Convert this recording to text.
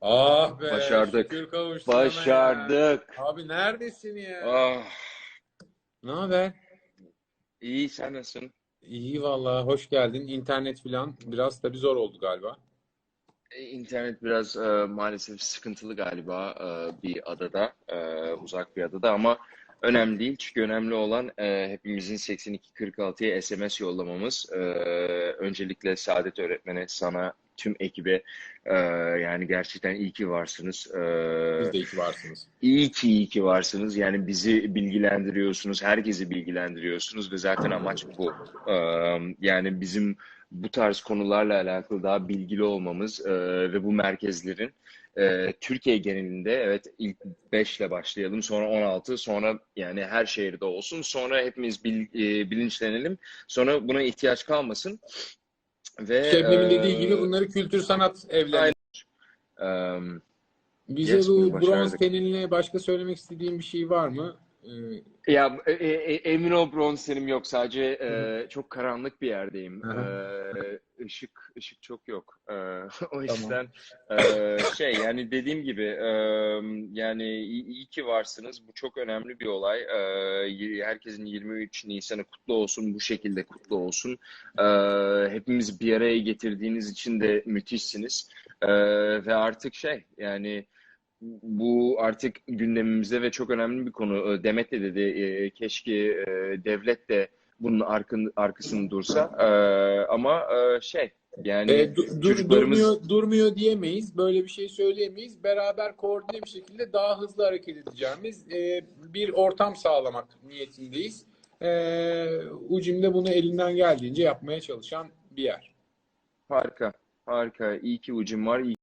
Ah be, Başardık. şükür ya. Başardık. Abi neredesin ya? Ah, Ne haber? iyi sen nasılsın? İyi vallahi hoş geldin. İnternet filan biraz tabii zor oldu galiba. E, İnternet biraz e, maalesef sıkıntılı galiba e, bir adada, e, uzak bir adada ama önemli değil. Çünkü önemli olan e, hepimizin 8246'ya SMS yollamamız. E, öncelikle Saadet öğretmene, sana, tüm ekibe e, yani gerçekten iyi ki varsınız. E, Siz de iyi ki varsınız. İyi ki iyi ki varsınız. Yani bizi bilgilendiriyorsunuz, herkesi bilgilendiriyorsunuz ve zaten amaç bu. Ee, yani bizim bu tarz konularla alakalı daha bilgili olmamız e, ve bu merkezlerin e, Türkiye genelinde evet ilk 5 ile başlayalım, sonra 16, sonra yani her şehirde olsun, sonra hepimiz bil- e, bilinçlenelim, sonra buna ihtiyaç kalmasın ve Şebnem'in e, dediği gibi bunları kültür sanat evleri. Aynen. e, Bize Yes, bu bronz teninle başka söylemek istediğin bir şey var mı? Ee, Ya e, e, emin ol bronzerim yok sadece e, çok karanlık bir yerdeyim. E, ışık ışık çok yok. E, o yüzden e, şey yani dediğim gibi e, yani iyi, iyi ki varsınız. Bu çok önemli bir olay. E, herkesin 23 Nisan'ı kutlu olsun. Bu şekilde kutlu olsun. E, hepimizi bir araya getirdiğiniz için de müthişsiniz. E, ve artık şey yani bu artık gündemimizde ve çok önemli bir konu. Ee, Demet de dedi e, keşke e, devlet de bunun arkın, arkasında dursa. Ee, ama e, şey yani e, du- dur- çocuklarımız durmuyor, durmuyor diyemeyiz. Böyle bir şey söyleyemeyiz. Beraber koordine bir şekilde daha hızlı hareket edeceğimiz e, bir ortam sağlamak niyetindeyiz. E, Ucim de bunu elinden geldiğince yapmaya çalışan bir yer. harika harika. İyi ki ucum var. iyi